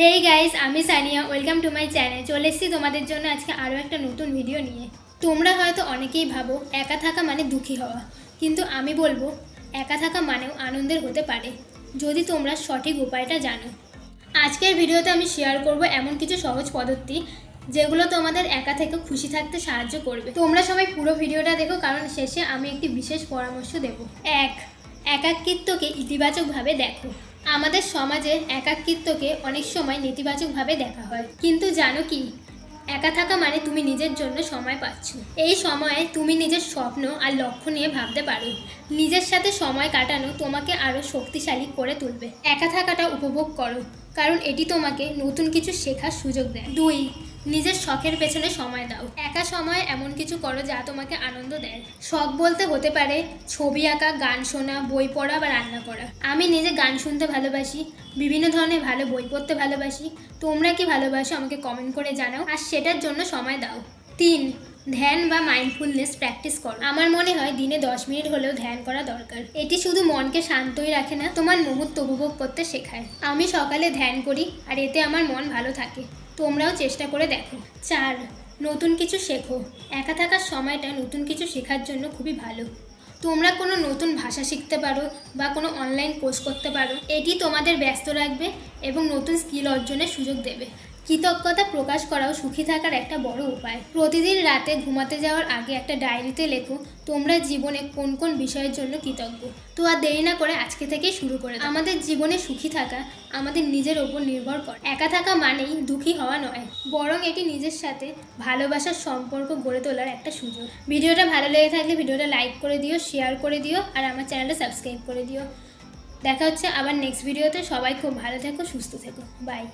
হেই guys আমি Sania welcome to my channel চলে এসেছি তোমাদের জন্য আজকে আরও একটা নতুন ভিডিও নিয়ে। তোমরা হয়তো অনেকেই ভাবো, একা থাকা মানে দুঃখী হওয়া। কিন্তু আমি বলব, একা থাকা মানেও আনন্দের হতে পারে, যদি তোমরা সঠিক উপায়টা জানো। আজকের ভিডিওতে আমি শেয়ার করব এমন কিছু সহজ পদ্ধতি, যেগুলো তোমাদের একা থেকে খুশি থাকতে সাহায্য করবে। তোমরা সবাই পুরো ভিডিওটা দেখো, কারণ শেষে আমি একটি বিশেষ পরামর্শ দেব। এক, একাকিত্বকে ইতিবাচকভাবে দেখো। আমাদের সমাজে একাকিত্বকে অনেক সময় নেতিবাচকভাবে দেখা হয়। কিন্তু জানো কি? একা থাকা মানে তুমি নিজের জন্য সময় পাচ্ছ। এই সময়ে তুমি নিজের স্বপ্ন আর লক্ষ্য নিয়ে ভাবতে পারো। নিজের সাথে সময় কাটানো তোমাকে আরও শক্তিশালী করে তুলবে। একা থাকাটা উপভোগ করো। কারণ এটি তোমাকে নতুন কিছু শেখার সুযোগ দেয়। দুই, নিজের শখের পেছনে সময় দাও। একা সময় এমন কিছু করো যা তোমাকে আনন্দ দেয়। শখ বলতে হতে পারে ছবি আঁকা, গান শোনা, বই পড়া বা রান্না করা। আমি নিজে গান শুনতে ভালোবাসি, বিভিন্ন ধরনের ভালো বই পড়তে ভালোবাসি। তোমরা কি ভালোবাসো আমাকে কমেন্ট করে জানাও। আর সেটার জন্য সময় দাও। তিন ধ্যান বা মাইন্ডফুলনেস প্র্যাকটিস করো। আমার মনে হয় দিনে দশ মিনিট হলেও ধ্যান করা দরকার। এটি শুধু মনকে শান্তই রাখে না, তোমার মুহূর্ত উপভোগ করতে শেখায়। আমি সকালে ধ্যান করি, আর এতে আমার মন ভালো থাকে। তোমরাও চেষ্টা করে দেখো। চার, নতুন কিছু শেখো। একা থাকার সময়টা নতুন কিছু শেখার জন্য খুবই ভালো। তোমরা কোনো নতুন ভাষা শিখতে পারো বা কোনো অনলাইন কোর্স করতে পারো। এটি তোমাদের ব্যস্ত রাখবে এবং নতুন স্কিল অর্জনের সুযোগ দেবে। কৃতজ্ঞতা প্রকাশ করাও সুখী থাকার একটা বড় উপায়। প্রতিদিন রাতে ঘুমাতে যাওয়ার আগে একটা ডায়েরিতে লেখো, তোমরা জীবনে কোন কোন বিষয়ের জন্য কৃতজ্ঞ? তো আর দেরি না করে আজকে থেকেই শুরু করে আমাদের জীবনে সুখী থাকা আমাদের নিজের ওপর নির্ভর করে। একা থাকা মানেই দুঃখী হওয়া নয়, বরং এটি নিজের সাথে ভালোবাসার সম্পর্ক গড়ে তোলার একটা সুযোগ। ভিডিওটা ভালো লেগে থাকলে ভিডিওটা লাইক করে দিও, শেয়ার করে দিও, আর আমার চ্যানেলটা সাবস্ক্রাইব করে দিও। দেখা হচ্ছে আবার নেক্সট ভিডিওতে সবাই খুব ভালো থেকো, সুস্থ থেকো। বাই